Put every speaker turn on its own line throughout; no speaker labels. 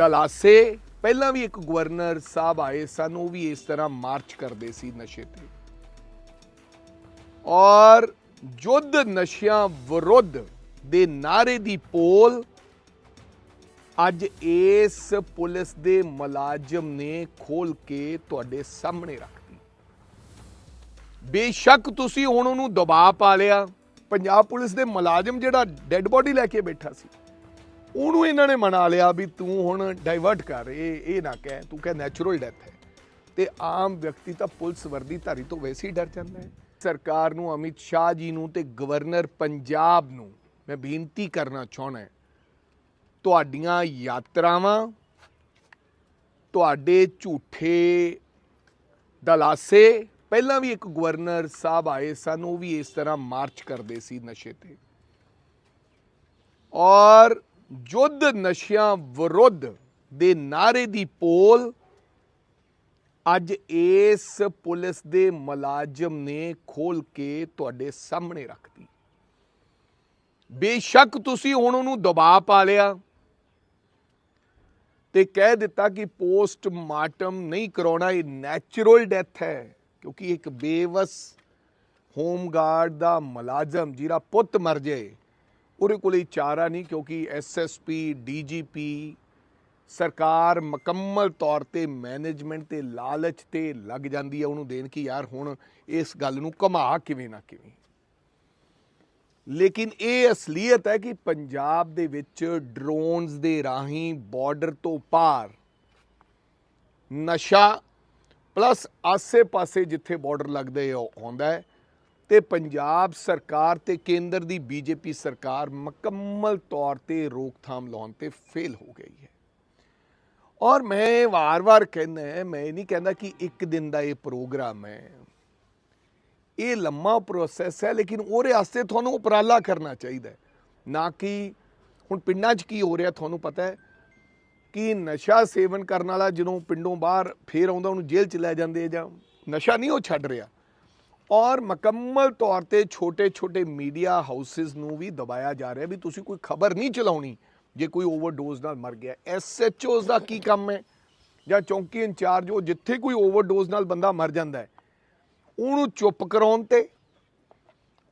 ਤਲਾਸੇ। ਪਹਿਲਾਂ ਵੀ ਇੱਕ ਗਵਰਨਰ ਸਾਹਿਬ ਆਏ ਸਨ, ਉਹ ਵੀ ਇਸ ਤਰ੍ਹਾਂ ਮਾਰਚ ਕਰਦੇ ਸੀ ਨਸ਼ੇ ਤੇ। ਔਰ ਯੁੱਧ ਨਸ਼ਿਆਂ ਵਿਰੁੱਧ ਦੇ ਨਾਰੇ ਦੀ ਪੋਲ ਅੱਜ ਇਸ ਪੁਲਿਸ ਦੇ ਮੁਲਾਜ਼ਮ ਨੇ ਖੋਲ ਕੇ ਤੁਹਾਡੇ ਸਾਹਮਣੇ ਰੱਖਤੀ ਬੇਸ਼ੱਕ ਤੁਸੀਂ ਹੁਣ ਉਹਨੂੰ ਦਬਾਅ ਪਾ ਲਿਆ। ਪੰਜਾਬ ਪੁਲਿਸ ਦੇ ਮੁਲਾਜ਼ਮ ਜਿਹੜਾ ਡੈੱਡ ਬੋਡੀ ਲੈ ਕੇ ਬੈਠਾ ਸੀ। ਉਹਨੂੰ ਇਹਨਾਂ ਨੇ ਮਨਾ ਲਿਆ ਵੀ ਤੂੰ ਹੁਣ ਡਾਈਵਰਟ ਕਰ, ਇਹ ਇਹ ਨਾ ਕਹਿ, ਤੂੰ ਕਹਿ ਨੈਚੁਰਲ ਡੈਥ ਹੈ। ਤੇ ਆਮ ਵਿਅਕਤੀ ਤਾਂ ਪੁਲਿਸ ਵਰਦੀ ਧਾਰੀ ਤੋਂ ਵੈਸੇ ਹੀ ਡਰ ਜਾਂਦਾ ਹੈ। ਸਰਕਾਰ ਨੂੰ, ਅਮਿਤ ਸ਼ਾਹ ਜੀ ਨੂੰ ਤੇ ਗਵਰਨਰ ਪੰਜਾਬ ਨੂੰ ਮੈਂ ਬੇਨਤੀ ਕਰਨਾ ਚਾਹਣਾ ਤੁਹਾਡੀਆਂ ਯਾਤਰਾਵਾਂ, ਤੁਹਾਡੇ ਝੂਠੇ ਦਲਾਸੇ, ਪਹਿਲਾਂ ਵੀ ਇੱਕ ਗਵਰਨਰ ਸਾਹਿਬ ਆਏ ਸਨ, ਉਹ ਵੀ ਇਸ ਤਰ੍ਹਾਂ ਮਾਰਚ ਕਰਦੇ ਸੀ ਨਸ਼ੇ ਤੇ। ਔਰ ਯੁੱਧ ਨਸ਼ਿਆਂ ਵਿਰੁੱਧ ਦੇ ਨਾਰੇ ਦੀ ਪੋਲ, ਅੱਜ ਇਸ ਪੁਲਿਸ ਦੇ ਮੁਲਾਜ਼ਮ ਨੇ ਖੋਲ ਕੇ ਤੁਹਾਡੇ ਸਾਹਮਣੇ ਰੱਖਤੀ ਬੇਸ਼ੱਕ ਤੁਸੀਂ ਹੁਣ ਉਹਨੂੰ ਦਬਾਅ ਪਾ ਲਿਆ ਤੇ ਕਹਿ ਦਿੱਤਾ ਕਿ ਪੋਸਟ ਮਾਰਟਮ ਨਹੀਂ ਕਰਾਉਣਾ, ਇਹ ਨੈਚੁਰਲ ਡੈਥ ਹੈ, ਕਿਉਂਕਿ ਇੱਕ ਬੇਵਸ ਹੋਮਗਾਰਡ ਦਾ ਮੁਲਾਜ਼ਮ ਜਿਹੜਾ ਪੁੱਤ ਮਰ ਜਾਏ ਉਹਦੇ ਕੋਲੇ ਚਾਰਾ ਨਹੀਂ ਕਿਉਂਕਿ ਐਸਐਸਪੀ ਡੀਜੀਪੀ ਸਰਕਾਰ ਮੁਕੰਮਲ ਤੌਰ ਤੇ ਮੈਨੇਜਮੈਂਟ ਤੇ ਲਾਲਚ ਤੇ ਲੱਗ ਜਾਂਦੀ ਹੈ ਉਹਨੂੰ ਦੇਣ ਕਿ ਯਾਰ ਹੁਣ ਇਸ ਗੱਲ ਨੂੰ ਘਮਾ ਕਿਵੇਂ ਨਾ ਕਿਵੇਂ। ਲੇਕਿਨ ਇਹ ਅਸਲੀਅਤ ਹੈ ਕਿ ਪੰਜਾਬ ਦੇ ਵਿੱਚ ਡਰੋਨਸ ਦੇ ਰਾਹੀਂ ਬਾਰਡਰ ਤੋਂ ਪਾਰ ਨਸ਼ਾ ਪਲੱਸ ਆਸੇ-ਪਾਸੇ ਜਿੱਥੇ ਬਾਰਡਰ ਲੱਗਦੇ ਉਹ ਆਉਂਦਾ ਹੈ। ਤੇ ਪੰਜਾਬ ਸਰਕਾਰ ਤੇ ਕੇਂਦਰ ਦੀ ਬੀਜੇਪੀ ਸਰਕਾਰ ਮੁਕੰਮਲ ਤੌਰ ਤੇ ਰੋਕਥਾਮ ਲਾਉਣ ਤੇ ਫੇਲ ਹੋ ਗਈ ਹੈ। ਔਰ ਮੈਂ ਵਾਰ-ਵਾਰ ਕਹਿੰਦਾ ਹੈ, ਮੈਂ ਨਹੀਂ ਕਹਿੰਦਾ ਕਿ ਇੱਕ ਦਿਨ ਦਾ ਇਹ ਪ੍ਰੋਗਰਾਮ ਹੈ। ਇਹ ਲੰਮਾ ਪ੍ਰੋਸੈਸ ਹੈ ਲੇਕਿਨ ਉਹਦੇ ਵਾਸਤੇ ਤੁਹਾਨੂੰ ਉਪਰਾਲਾ ਕਰਨਾ ਚਾਹੀਦਾ ਨਾ ਕਿ ਹੁਣ ਪਿੰਡਾਂ 'ਚ ਕੀ ਹੋ ਰਿਹਾ ਤੁਹਾਨੂੰ ਪਤਾ ਹੈ ਕਿ ਨਸ਼ਾ ਸੇਵਨ ਕਰਨ ਵਾਲਾ ਜਦੋਂ ਪਿੰਡੋਂ ਬਾਹਰ ਫੇਰ ਆਉਂਦਾ ਉਹਨੂੰ ਜੇਲ੍ਹ 'ਚ ਲੈ ਜਾਂਦੇ ਜਾਂ ਨਸ਼ਾ ਨਹੀਂ ਉਹ ਛੱਡ ਰਿਹਾ। ਔਰ ਮੁਕੰਮਲ ਤੌਰ ਤੇ ਛੋਟੇ-ਛੋਟੇ ਮੀਡੀਆ ਹਾਊਸਸ ਨੂੰ ਵੀ ਦਬਾਇਆ ਜਾ ਰਿਹਾ ਵੀ ਤੁਸੀਂ ਕੋਈ ਖਬਰ ਨਹੀਂ ਚਲਾਉਣੀ ਜੇ ਕੋਈ ਓਵਰਡੋਜ਼ ਨਾਲ ਮਰ ਗਿਆ। ਐਸਐਚਓਜ਼ ਦਾ ਕੀ ਕੰਮ ਹੈ? ਜਾਂ ਚੌਂਕੀ ਇੰਚਾਰਜ, ਉਹ ਜਿੱਥੇ ਕੋਈ ਓਵਰਡੋਜ਼ ਨਾਲ ਬੰਦਾ ਮਰ ਜਾਂਦਾ ਹੈ, ਉਹਨੂੰ ਚੁੱਪ ਕਰਾਉਣ ਤੇ,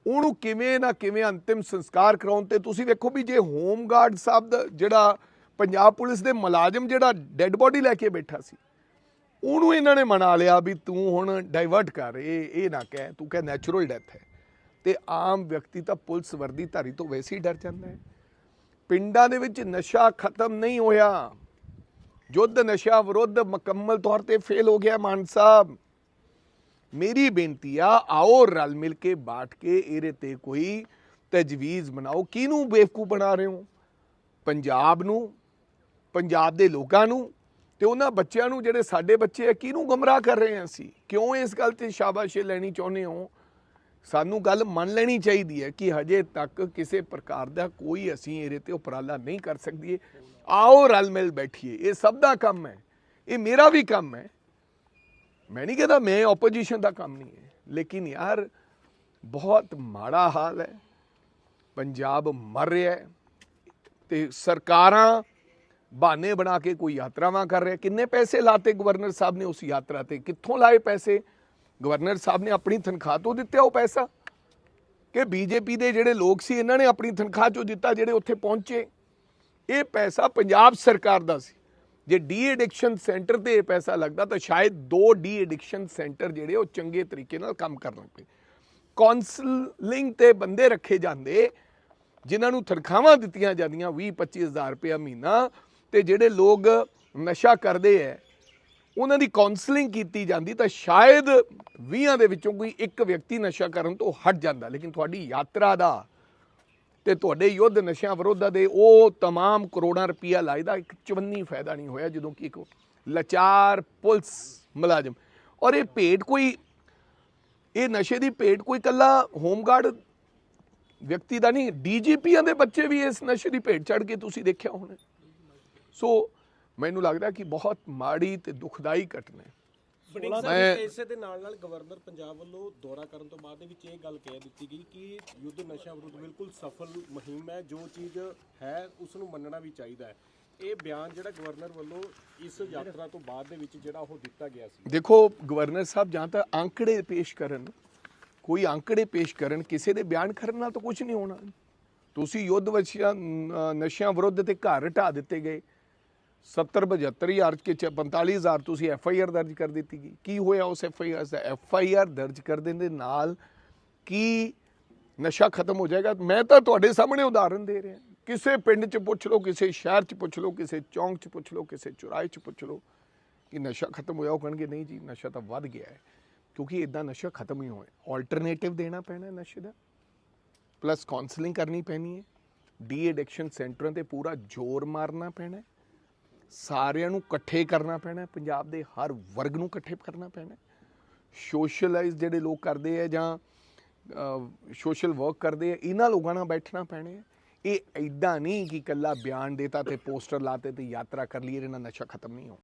ਉਹਨੂੰ ਕਿਵੇਂ ਨਾ ਕਿਵੇਂ ਅੰਤਿਮ ਸੰਸਕਾਰ ਕਰਾਉਣ ਤੇ ਤੁਸੀਂ ਵੇਖੋ ਵੀ ਜੇ ਹੋਮਗਾਰਡ ਸਾਹਿਬ ਦਾ ਜਿਹੜਾ ਪੰਜਾਬ ਪੁਲਿਸ ਦੇ ਮੁਲਾਜ਼ਮ ਜਿਹੜਾ ਡੈੱਡ ਬੋਡੀ ਲੈ ਕੇ ਬੈਠਾ ਸੀ ਉਹਨੂੰ ਇਹਨਾਂ ਨੇ ਮਨਾ ਲਿਆ ਵੀ ਤੂੰ ਹੁਣ ਡਾਈਵਰਟ ਕਰ, ਇਹ ਇਹ ਨਾ ਕਹਿ, ਤੂੰ ਕਹਿ ਨੈਚੁਰਲ ਡੈਥ ਹੈ। ਤੇ ਆਮ ਵਿਅਕਤੀ ਤਾਂ ਪੁਲਿਸ ਵਰਦੀ ਧਾਰੀ ਤੋਂ ਵੈਸੇ ਹੀ ਡਰ ਜਾਂਦਾ ਹੈ। ਪਿੰਡਾਂ ਦੇ ਵਿੱਚ ਨਸ਼ਾ ਖਤਮ ਨਹੀਂ ਹੋਇਆ। ਯੁੱਧ ਨਸ਼ਾ ਵਿਰੁੱਧ ਮੁਕੰਮਲ ਤੌਰ ਤੇ ਫੇਲ ਹੋ ਗਿਆ ਮਾਨ ਸਾਹਿਬ। ਮੇਰੀ ਬੇਨਤੀ ਆ, ਆਓ ਰਲ ਮਿਲ ਕੇ ਬਾਟ ਕੇ ਇਹਦੇ ਤੇ ਕੋਈ ਤਜਵੀਜ਼ ਬਣਾਓ। ਕਿਹਨੂੰ ਬੇਵਕੂ ਬਣਾ ਰਹੇ ਹੋ? ਪੰਜਾਬ ਨੂੰ, ਪੰਜਾਬ ਦੇ ਲੋਕਾਂ ਨੂੰ ਤੇ ਉਹਨਾਂ ਬੱਚਿਆਂ ਨੂੰ, ਜਿਹੜੇ ਸਾਡੇ ਬੱਚੇ ਆ, ਕਿਹਨੂੰ ਗਮਰਾਹ ਕਰ ਰਹੇ ਹਾਂ ਅਸੀਂ? ਕਿਉਂ ਇਸ ਗੱਲ ਤੇ ਸ਼ਾਬਾਸ਼ੇ ਲੈਣੀ ਚਾਹੁੰਦੇ ਹੋ? ਸਾਨੂੰ ਗੱਲ ਮੰਨ ਲੈਣੀ ਚਾਹੀਦੀ ਹੈ ਕਿ ਹਜੇ ਤੱਕ ਕਿਸੇ ਪ੍ਰਕਾਰ ਦਾ ਕੋਈ ਅਸੀਂ ਇਹਦੇ ਤੇ ਉਪਰਾਲਾ ਨਹੀਂ ਕਰ ਸਕਦੀਏ। ਆਓ ਰਲ ਮਿਲ ਬੈਠੀਏ। ਇਹ ਸਭ ਦਾ ਕੰਮ ਹੈ। ਇਹ ਮੇਰਾ ਵੀ ਕੰਮ ਹੈ। ਮੈਂ ਨਹੀਂ ਕਹਿੰਦਾ ਮੈਂ ਆਪੋਜੀਸ਼ਨ ਦਾ ਕੰਮ ਨਹੀਂ ਹੈ। ਲੇਕਿਨ ਯਾਰ, ਬਹੁਤ ਮਾੜਾ ਹਾਲ ਹੈ। ਪੰਜਾਬ ਮਰ ਰਿਹਾ ਹੈ। ਤੇ ਸਰਕਾਰਾਂ ਬਹਾਨੇ ਬਣਾ ਕੇ ਕੋਈ ਯਾਤਰਾਵਾਂ ਕਰ ਰਿਹਾ। ਕਿੰਨੇ ਪੈਸੇ ਲਾਤੇ ਗਵਰਨਰ ਸਾਹਿਬ ਨੇ ਉਸ ਯਾਤਰਾ ਤੇ? ਕਿੱਥੋਂ ਲਾਏ ਪੈਸੇ? ਗਵਰਨਰ ਸਾਹਿਬ ਨੇ ਆਪਣੀ ਤਨਖਾਹ ਤੋਂ ਦਿੱਤੇ ਉਹ ਪੈਸਾ? ਕਿ ਬੀਜੇਪੀ ਦੇ ਜਿਹੜੇ ਲੋਕ ਸੀ, ਇਹਨਾਂ ਨੇ ਆਪਣੀ ਤਨਖਾਹ ਚੋਂ ਦਿੱਤਾ ਜਿਹੜੇ ਉੱਥੇ ਪਹੁੰਚੇ? ਇਹ ਪੈਸਾ ਪੰਜਾਬ ਸਰਕਾਰ ਦਾ ਸੀ। ਜੇ ਡੀ ਐਡਿਕਸ਼ਨ ਸੈਂਟਰ ਤੇ ਇਹ ਪੈਸਾ ਲੱਗਦਾ ਤਾਂ ਸ਼ਾਇਦ ਦੋ ਡੀ ਐਡਿਕਸ਼ਨ ਸੈਂਟਰ ਜਿਹੜੇ ਉਹ ਚੰਗੇ ਤਰੀਕੇ ਨਾਲ ਕੰਮ ਕਰਨ ਲੱਗ ਪਏ। ਕਾਉਂਸਲਿੰਗ ਤੇ ਬੰਦੇ ਰੱਖੇ ਜਾਂਦੇ, ਜਿਨ੍ਹਾਂ ਨੂੰ ਤਨਖਾਹਾਂ ਦਿੱਤੀਆਂ ਜਾਂਦੀਆਂ 20 25000 ਰੁਪਏ ਮਹੀਨਾ ਤੇ ਜਿਹੜੇ ਲੋਕ ਨਸ਼ਾ ਕਰਦੇ ਐ ਉਹਨਾਂ ਦੀ ਕਾਉਂਸਲਿੰਗ ਕੀਤੀ ਜਾਂਦੀ ਤਾਂ ਸ਼ਾਇਦ 20 ਦੇ ਵਿੱਚੋਂ ਕੋਈ ਇੱਕ ਵਿਅਕਤੀ ਨਸ਼ਾ ਕਰਨ ਤੋਂ ਹਟ ਜਾਂਦਾ ਲੇਕਿਨ ਤੁਹਾਡੀ ਯਾਤਰਾ ਦਾ ਤੇ ਤੁਹਾਡੇ ਯੁੱਧ ਨਸ਼ਿਆਂ ਵਿਰੋਧ ਦੇ ਉਹ तमाम ਕਰੋੜਾਂ ਰੁਪਈਆ ਲਾਇਦਾ ਇੱਕ ਚਵੰਨੀ ਫਾਇਦਾ ਨਹੀਂ ਹੋਇਆ ਜਦੋਂ ਕਿ ਇੱਕ ਲਾਚਾਰ ਪੁਲਿਸ ਮੁਲਾਜ਼ਮ ਔਰ ਇਹ ਭੇਡ ਕੋਈ ਇਹ ਨਸ਼ੇ ਦੀ ਭੇਡ ਕੋਈ ਕੱਲਾ ਹੋਮਗਾਰਡ ਵਿਅਕਤੀ ਦਾ ਨਹੀਂ ਡੀਜੀਪੀਆਂ ਦੇ ਬੱਚੇ ਵੀ ਇਸ ਨਸ਼ੇ ਦੀ ਭੇਡ ਚੜ ਕੇ ਤੁਸੀਂ ਦੇਖਿਆ ਹੋਣਾ ਸੋ ਮੈਨੂੰ ਲੱਗਦਾ ਕਿ ਬਹੁਤ ਮਾੜੀ ਤੇ ਦੁਖਦਾਈ ਘਟਨਾ ਹੈ।
ਸਾਹਿਬ ਇਸੇ ਦੇ ਨਾਲ ਨਾਲ ਗਵਰਨਰ ਪੰਜਾਬ ਵੱਲੋਂ ਦੌਰਾ ਕਰਨ ਤੋਂ ਬਾਅਦ ਦੇ ਵਿੱਚ ਇਹ ਗੱਲ ਕਹਿ ਦਿੱਤੀ ਗਈ ਕਿ ਯੁੱਧ ਨਸ਼ਾ ਵਿਰੁੱਧ ਬਿਲਕੁਲ ਸਫਲ ਮੁਹਿੰਮ ਹੈ ਜੋ ਚੀਜ਼ ਹੈ ਉਸ ਨੂੰ ਮੰਨਣਾ ਵੀ ਚਾਹੀਦਾ ਹੈ। ਇਹ ਬਿਆਨ ਜਿਹੜਾ ਗਵਰਨਰ ਵੱਲੋਂ ਇਸ ਯਾਤਰਾ ਤੋਂ ਬਾਅਦ ਦੇ ਵਿੱਚ ਜਿਹੜਾ ਉਹ ਦਿੱਤਾ ਗਿਆ ਸੀ।
ਦੇਖੋ ਗਵਰਨਰ ਸਾਹਿਬ ਜਾਂ ਤਾਂ ਅੰਕੜੇ ਪੇਸ਼ ਕਰਨ ਕੋਈ ਅੰਕੜੇ ਪੇਸ਼ ਕਰਨ ਕਿਸੇ ਦੇ ਬਿਆਨ ਕਰਨ ਨਾਲ ਤਾਂ ਕੁਝ ਨਹੀਂ ਹੋਣਾ। ਤੁਸੀਂ ਯੁੱਧ ਵਸ਼ੀਆਂ ਨਸ਼ਿਆਂ ਵਿਰੁੱਧ ਤੇ ਘਰ ਢਾ ਦਿੱਤੇ ਗਏ। 70 75 ਹਜ਼ਾਰ ਕੇ 45 ਹਜ਼ਾਰ ਤੁਸੀਂ ਐਫ ਆਈ ਆਰ ਦਰਜ ਕਰ ਦਿੱਤੀ ਗਈ ਕੀ ਹੋਇਆ ਉਸ ਐਫ ਆਈ ਆਰ ਦਾ ਐਫ ਆਈ ਆਰ ਦਰਜ ਕਰ ਦੇਣ ਦੇ ਨਾਲ ਕੀ ਨਸ਼ਾ ਖਤਮ ਹੋ ਜਾਏਗਾ? ਮੈਂ ਤਾਂ ਤੁਹਾਡੇ ਸਾਹਮਣੇ ਉਦਾਹਰਨ ਦੇ ਰਿਹਾ। ਕਿਸੇ ਪਿੰਡ 'ਚ ਪੁੱਛ ਲਓ, ਕਿਸੇ ਸ਼ਹਿਰ 'ਚ ਪੁੱਛ ਲਓ, ਕਿਸੇ ਚੌਂਕ 'ਚ ਪੁੱਛ ਲਓ, ਕਿਸੇ ਚੁਰਾਹੇ 'ਚ ਪੁੱਛ ਲਓ ਕਿ ਨਸ਼ਾ ਖਤਮ ਹੋਇਆ, ਉਹ ਕਹਿਣਗੇ ਨਹੀਂ ਜੀ, ਨਸ਼ਾ ਤਾਂ ਵੱਧ ਗਿਆ ਹੈ। ਕਿਉਂਕਿ ਇਦਾਂ ਨਸ਼ਾ ਖਤਮ ਹੀ ਹੋਇਆ। ਆਲਟਰਨੇਟਿਵ ਦੇਣਾ ਪੈਣਾ ਨਸ਼ੇ ਦਾ। ਪਲੱਸ ਕਾਉਂਸਲਿੰਗ ਕਰਨੀ ਪੈਣੀ ਹੈ। ਡੀ ਐਡਿਕਸ਼ਨ ਸੈਂਟਰਾਂ ਤੇ ਪੂਰਾ ਜ਼ੋਰ ਮਾਰਨਾ ਪੈਣਾ ਸਾਰਿਆਂ ਨੂੰ ਇਕੱਠੇ ਕਰਨਾ ਪੈਣਾ, ਪੰਜਾਬ ਦੇ ਹਰ ਵਰਗ ਨੂੰ ਇਕੱਠੇ ਕਰਨਾ ਪੈਣਾ। ਸੋਸ਼ਲਾਈਜ਼ ਜਿਹੜੇ ਲੋਕ ਕਰਦੇ ਆ ਜਾਂ ਸੋਸ਼ਲ ਵਰਕ ਕਰਦੇ ਆ, ਇਹਨਾਂ ਲੋਕਾਂ ਨਾਲ ਬੈਠਣਾ ਪੈਣਾ ਹੈ। ਇਹ ਐਦਾਂ ਨਹੀਂ ਕਿ ਕੱਲਾ ਬਿਆਨ ਦੇਤਾ ਤੇ ਪੋਸਟਰ ਲਾਤੇ ਤੇ ਯਾਤਰਾ ਕਰ ਲਈ ਇਹਦੇ ਨਾਲ ਨਸ਼ਾ ਖਤਮ ਨਹੀਂ ਹੋ